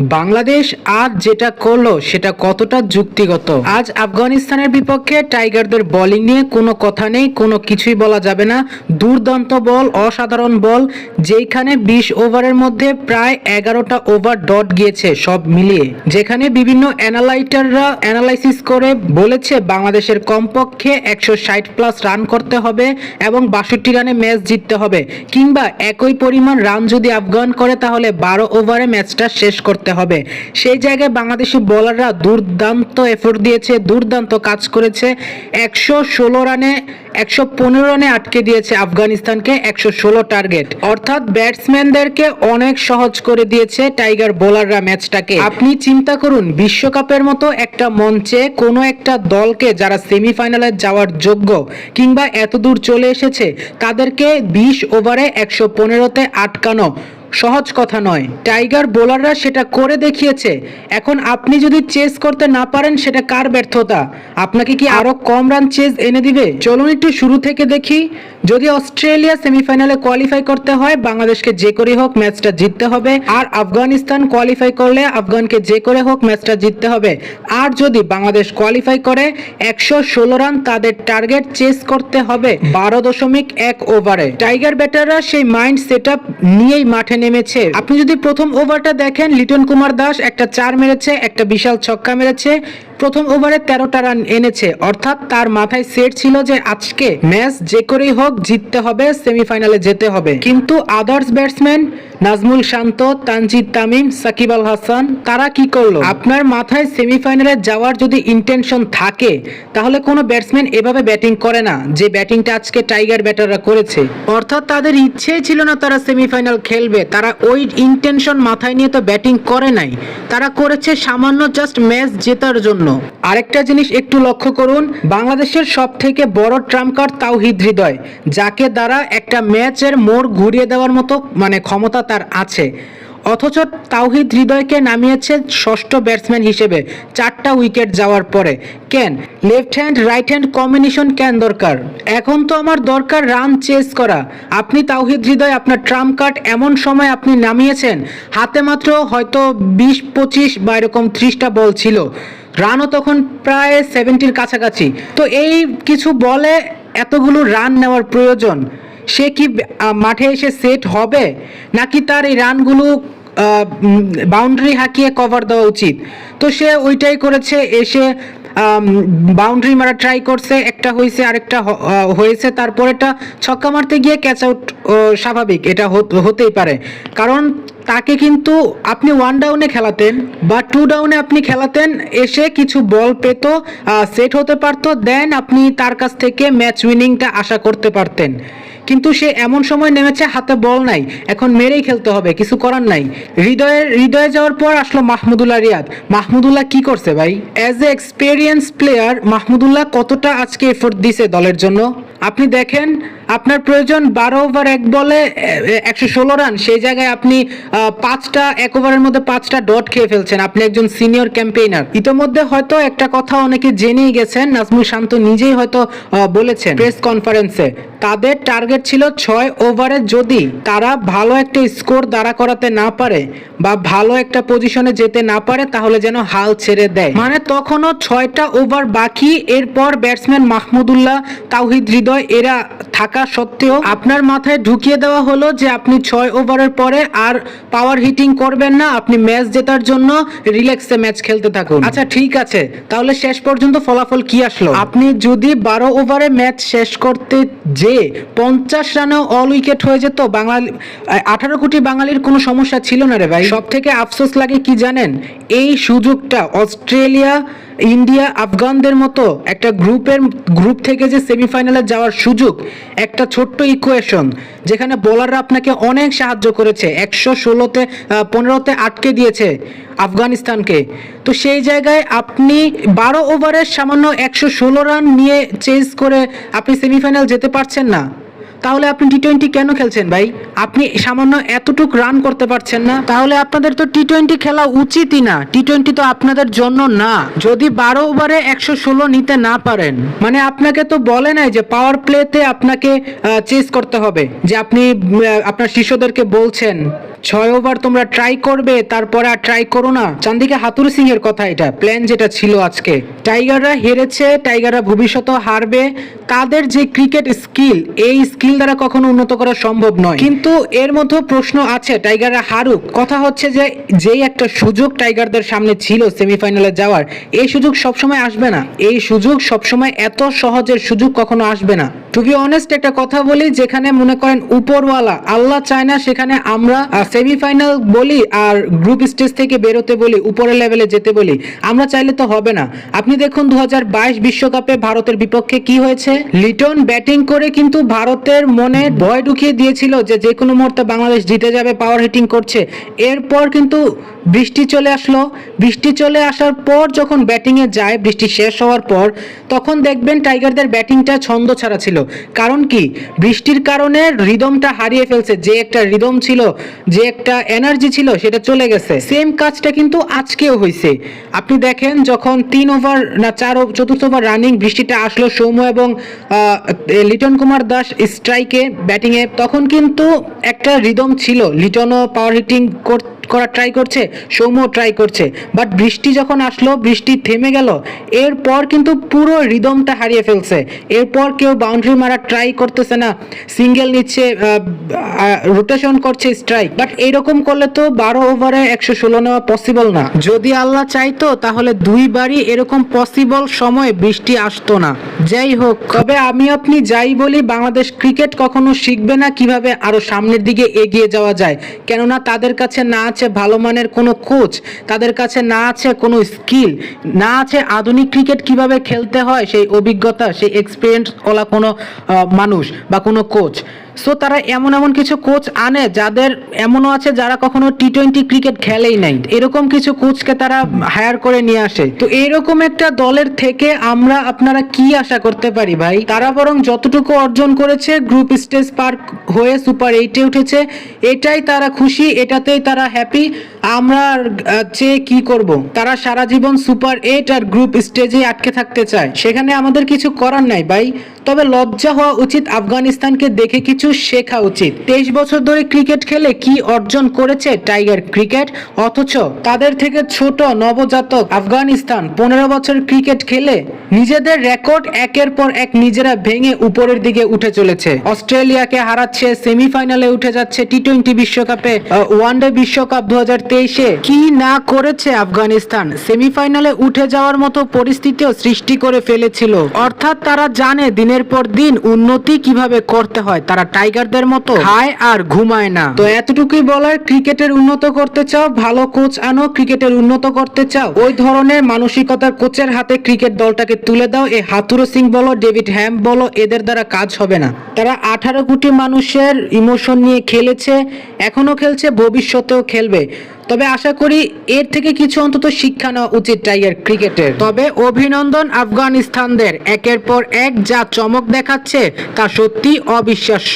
বাংলাদেশ আজ যেটা করল, সেটা কতটা যুক্তিগত? আজ আফগানিস্তানের বিপক্ষে টাইগারদের বলিং নিয়ে কোনো কথা নেই, কোনো কিছুই বলা যাবে না। দুর্দান্ত বল, অসাধারণ বল যেখানে বিশ ওভারের মধ্যে প্রায় এগারোটা ওভার ডট গিয়েছে সব মিলিয়ে। যেখানে বিভিন্ন অ্যানালাইটাররা অ্যানালাইসিস করে বলেছে, বাংলাদেশের কমপক্ষে একশো ষাট প্লাস রান করতে হবে এবং বাষট্টি রানে ম্যাচ জিততে হবে। কিংবা একই পরিমাণ রান যদি আফগান করে, তাহলে বারো ওভারে ম্যাচটা শেষ করতে হবে। সেই জায়গায় বাংলাদেশি বোলাররা দুর্দান্ত এফোর্ট দিয়েছে, দুর্দান্ত কাজ করেছে। একশো ষোলো রানে, একশো পনেরো রানে আটকে দিয়েছে আফগানিস্তানকে, একশো ষোলো টার্গেট অর্থাৎ ব্যাটসম্যানদেরকে অনেক সহজ করে দিয়েছে টাইগার বোলাররা ম্যাচটাকে আপনি চিন্তা করুন, বিশ্বকাপের মতো একটা মঞ্চে কোনো একটা দলকে যারা সেমিফাইনালে যাওয়ার যোগ্য কিংবা এত দূর চলে এসেছে, তাদেরকে বিশ ওভারে একশো পনেরোতে আটকানো। সহজ কথা নয়। টাইগার বোলাররা সেটা করে দেখিয়েছে। এখন আপনি যদি চেস করতে না পারেন, সেটা কার ব্যর্থতা? আপনাকে কি আরও কম রান চেজ এনে দিবে? চলুন একটু শুরু থেকে দেখি। যদি অস্ট্রেলিয়া সেমিফাইনালে কোয়ালিফাই করতে হয়, বাংলাদেশকে যে করে হোক ম্যাচটা জিততে হবে। আর আফগানিস্তান কোয়ালিফাই করলে আফগানকে যে করে হোক ম্যাচটা জিততে হবে। আর যদি বাংলাদেশ কোয়ালিফাই করে, একশো ষোলো রান তাদের টার্গেট চেস করতে হবে বারো দশমিক এক ওভারে টাইগার ব্যাটাররা সেই মাইন্ড সেট নিয়েই মাঠে নেমেছে। আপনি যদি প্রথম ওভারটা দেখেন, লিটন কুমার দাস একটা চার মেরেছে, একটা বিশাল ছক্কা মেরেছে প্রথম ওভারে তেরোটা রান এনেছে। অর্থাৎ তার মাথায় সেট ছিল যে আজকে ম্যাচ যে করেই হোক জিততে হবে, সেমিফাইনালে যেতে হবে। কিন্তু আদার্স ব্যাটসম্যান নাজমুল শান্ত, তানজিদ তামিম, সাকিব আল হাসান, তারা কি করল? আপনার মাথায় সেমিফাইনালে যাওয়ার যদি ইন্টেনশন থাকে, তাহলে কোনো ব্যাটসম্যান এভাবে ব্যাটিং করে না, যে ব্যাটিংটা আজকে টাইগার ব্যাটাররা করেছে। অর্থাৎ তাদের ইচ্ছেই ছিল না তারা সেমিফাইনাল খেলবে। তারা ওই ইন্টেনশন মাথায় নিয়ে তো ব্যাটিং করে নাই। তারা করেছে সামান্য জাস্ট ম্যাচ জেতার জন্য। আরেকটা জিনিস একটু লক্ষ্য করুন, বাংলাদেশের সব থেকে বড় ট্রাম্প কার্ড তাওহিদ হৃদয়, যাকে দ্বারা একটা ম্যাচের মোড় ঘুরিয়ে দেওয়ার মতো মানে ক্ষমতা তার আছে। অথচ তাওহিদ হৃদয়কে নামিয়েছে ষষ্ঠ ব্যাটসম্যান হিসেবে, চারটা উইকেট যাওয়ার পরে। কেন? Left hand right hand combination কেন দরকার? এখন তো আমার দরকার রান চেস করা। আপনি তাওহিদ হৃদয়, আপনার ট্রাম্প কার্ড এমন সময় আপনি নামিয়েছেন, হাতে মাত্র হয়তো বিশ, পঁচিশ বা এরকম ত্রিশটা বল ছিল। রানও তখন প্রায় সেভেন্টির কাছাকাছি। তো এই কিছু বলে এতগুলো রান নেওয়ার প্রয়োজন, সে কি মাঠে এসে সেট হবে? নাকি তার এই রানগুলো বাউন্ডারি হাঁকিয়ে কভার দেওয়া উচিত? তো সে ওইটাই করেছে, এসে বাউন্ডারি মারা ট্রাই করছে, একটা হয়েছে আরেকটা হয়েছে তারপরেটা ছক্কা মারতে গিয়ে ক্যাচ আউট স্বাভাবিক, এটা হত- হতেই পারে। কারণ তাকে কিন্তু আপনি ওয়ান ডাউনে খেলাতেন বা টু ডাউনে আপনি খেলাতেন, এসে কিছু বল পেত সেট হতে পারতো দেন আপনি তার কাছ থেকে ম্যাচ উইনিংটা আশা করতে পারতেন। কিন্তু সে এমন সময় নেমেছে, হাতে বল নাই, এখন মেরেই খেলতে হবে, কিছু করার নাই। হৃদয়ের, হৃদয়ে যাওয়ার পর আসলো মাহমুদুল্লাহ রিয়াদ। মাহমুদুল্লাহ কি করছে ভাই? As a experience player Mahmudullah কতটা আজকে এফোর্ট দিছে দলের জন্য? আপনি দেখেন আপনার প্রয়োজন বারো ওভার এক বলে একশো ষোলো রান সেই জায়গায় আপনি পাঁচটা, এক ওভারের মধ্যে পাঁচটা ডট খেয়ে ফেলছেন। আপনি একজন সিনিয়র ক্যাম্পেইনার ইতোমধ্যে হয়তো একটা কথা অনেকে জেনেই গেছেন, নাজমুল শান্ত নিজেই হয়তো বলেছেন প্রেস কনফারেন্সে তাদের টার্গেট ছিল ছয় ওভারে যদি তারা ভালো একটা স্কোর দাঁড়া করাতে না পারে বা ভালো একটা পজিশনে যেতে না পারে, তাহলে যেন হাল ছেড়ে দেয়। মানে তখনও ছয়টা ওভার বাকি। এরপর ব্যাটসম্যান মাহমুদুল্লাহ, তাওহিদ হৃদয়, এরা থাকা সত্ত্বেও আপনার মাথায় ঢুকিয়ে দেওয়া হলো যে আপনি ছয় ওভারের পরে আর পাওয়ার হিটিং করবেন না। আপনি ম্যাচ জেতার জন্য রিল্যাক্সে ম্যাচ খেলতে থাকুন। আচ্ছা ঠিক আছে। তাহলে শেষ পর্যন্ত ফলাফল কি আসলো? আপনি যদি বারো ওভারে ম্যাচ শেষ করতে যে পঞ্চাশ রানেও অল উইকেট হয়ে যেত, বাঙালি আঠারো কোটি বাঙালির কোনো সমস্যা ছিল না রে ভাই? সব থেকে আফসোস লাগে কি জানেন? এই সুযোগটা অস্ট্রেলিয়া ইন্ডিয়া আফগানদের মতো একটা গ্রুপের গ্রুপ থেকে যে সেমিফাইনালে যাওয়ার সুযোগ, একটা ছোট্ট ইকুয়েশন যেখানে বোলাররা আপনাকে অনেক সাহায্য করেছে। একশো ষোলোতে পনেরোতে আটকে দিয়েছে আফগানিস্তানকে। তো সেই জায়গায় আপনি বারো ওভারের সামান্য একশো ষোলো রান নিয়ে চেঞ্জ করে আপনি সেমিফাইনাল যেতে পারছেন না। তাহলে আপনি টি টোয়েন্টি কেন খেলছেন ভাই? আপনি সামান্য এতটুক রান করতে পারছেন না। তাহলে আপনাদের তো টি টোয়েন্টি খেলা উচিতই না। টি টোয়েন্টি তো আপনাদের জন্য না। যদি বারো ওভারে একশো ষোলো নিতে না পারেন মানে আপনাকে তো বলে নাই যে পাওয়ার প্লেতে আপনাকে চেস করতে হবে। যে আপনি আপনার শিষ্যদেরকে বলছেন ছয় ওভার তোমরা ট্রাই করবে, তারপরে আর ট্রাই করো না। চান্দিকে হাতুর সিং এর কথা এটা প্ল্যান যেটা ছিল আজকে। টাইগাররা হেরেছে, টাইগাররা ভবিষ্যতে হারবে। তাদের যে ক্রিকেট স্কিল এই স্কিল দ্বারা কখনো উন্নত করা সম্ভব নয়। কিন্তু এর মধ্যে প্রশ্ন আছে, টাইগাররা হারুক। কথা হচ্ছে যে, যেই একটা সুযোগ টাইগারদের সামনে ছিল সেমিফাইনালে যাওয়ার, এই সুযোগ সবসময় আসবে না। এই সুযোগ সবসময় এত সহজের সুযোগ কখনো আসবে না। টু বি অনেস্ট একটা কথা বলি, যেখানে মনে করেন উপরওয়ালা, আল্লাহ চায় না সেখানে আমরা সেমিফাইনাল বলি আর গ্রুপ স্টেজ থেকে বেরোতে বলি, উপরের লেভেলে যেতে বলি, আমরা চাইলে তো হবে না। আপনি দেখুন দু বিশ্বকাপে ভারতের বিপক্ষে কি হয়েছে? লিটন ব্যাটিং করে কিন্তু ভারতের মনে ভয় ঢুকিয়ে দিয়েছিল যে যে কোনো মুহূর্তে বাংলাদেশ জিতে যাবে পাওয়ার হিটিং করছে। এরপর কিন্তু বৃষ্টি চলে আসলো। বৃষ্টি চলে আসার পর যখন ব্যাটিংয়ে যায়, বৃষ্টি শেষ হওয়ার পর, তখন দেখবেন টাইগারদের ব্যাটিংটা ছন্দ ছাড়া ছিল। কারণ কি? বৃষ্টির কারণে রিদমটা হারিয়ে ফেলছে। যে একটা রিদম ছিল, যে একটা এনার্জি ছিল সেটা চলে গেছে। সেম কাজটা কিন্তু আজকেও হয়েছে আপনি দেখেন যখন তিন ওভার না চার চতুর্থ ওভার রানিং বৃষ্টিটা আসলো সৌম্য এবং লিটন কুমার দাস স্ট্রাইকে ব্যাটিংয়ে তখন কিন্তু একটা রিদম ছিল। লিটনও পাওয়ার হিটিং করার ট্রাই করছে সৌম্য ট্রাই করছে। বাট বৃষ্টি যখন আসলো, বৃষ্টি থেমে গেল, এরপর কিন্তু পুরো রিদমটা হারিয়ে ফেলছে। এরপর কেউ বাউন্ডারি মারা ট্রাই করতেছে না। সিঙ্গেল নিচ্ছে রোটেশন করছে স্ট্রাইক বাট এইরকম করলে তো বারো ওভারে একশো ষোলো নেওয়া পসিবল না। যদি আল্লাহ চাইতো, তাহলে দুইবারই এরকম পসিবল সময় বৃষ্টি আসতো না। যাই হোক, তবে আমি আপনি যাই বলি, বাংলাদেশ ক্রিকেট কখনো শিখবে না কীভাবে আরও সামনের দিকে এগিয়ে যাওয়া যায়। কেননা তাদের কাছে না আছে ভালো মানের কোনো কোচ, তাদের কাছে না আছে কোনো স্কিল, না আছে আধুনিক ক্রিকেট কীভাবে খেলতে হয় সেই অভিজ্ঞতা, সেই এক্সপিরিয়েন্স ওলা কোনো মানুষ বা কোনো কোচ। সো তারা এমন এমন কিছু কোচ আনে যাদের এমনও আছে যারা কখনো টি টোয়েন্টি ক্রিকেট খেলেই নাই। এরকম কিছু কোচকে তারা হায়ার করে নিয়ে আসে। তো এরকম একটা দলের থেকে আমরা আপনারা কি আশা করতে পারি ভাই? তারা বরং যতটুকু অর্জন করেছে গ্রুপ স্টেজ পার্ক হয়ে সুপার এইটে উঠেছে, এটাই তারা খুশি, এটাতেই তারা হ্যাপি আমরা চেয়ে কি করব? তারা সারা জীবন সুপার এইট আর গ্রুপ স্টেজে আটকে থাকতে চায়। সেখানে আমাদের কিছু করার নাই, ভাই। তবে লজ্জা হওয়া উচিত আফগানিস্তানকে দেখে কিছু শেখা উচিত। তেইশ বছর ধরে ক্রিকেট খেলে কি অর্জন করেছে টাইগার ক্রিকেট? অথচ তাদের থেকে ছোট নবজাতক আফগানিস্তান পনেরো বছর ক্রিকেট খেলে নিজেদের রেকর্ড একের পর এক নিজেরা ভেঙে উপরের দিকে উঠে চলেছে। অস্ট্রেলিয়াকে হারাচ্ছে, সেমিফাইনালে উঠে যাচ্ছে টি টোয়েন্টি বিশ্বকাপে ওয়ানডে বিশ্বকাপ দু হাজার তেইশে কি না করেছে আফগানিস্তান? সেমিফাইনালে উঠে যাওয়ার মতো পরিস্থিতিও সৃষ্টি করে ফেলেছিল। অর্থাৎ তারা জানে দিনের পর দিন উন্নতি কীভাবে করতে হয়। তারা টাইগারদের মতো খায় আর ঘুমায় না। তো এতটুকুই বলার, ক্রিকেটের উন্নত করতে চাও, ভালো কোচ আনো, ক্রিকেটের উন্নত করতে চাও, ওই ধরনের মানসিকতার কোচের হাতে ক্রিকেট দলটাকে তুলে দাও, এ হাতুরো সিং বলো, ডেভিড হ্যাম বলো, এদের দ্বারা কাজ হবে না। তারা আঠারো কোটি মানুষের ইমোশন নিয়ে খেলেছে, এখনও খেলছে, ভবিষ্যতেও খেলবে। তবে আশা করি এর থেকে কিছু অন্তত শিক্ষা নেওয়া উচিত টাইগার ক্রিকেটের। তবে অভিনন্দন আফগানিস্তানদের। একের পর এক যা চমক দেখাচ্ছে, তা সত্যি অবিশ্বাস্য।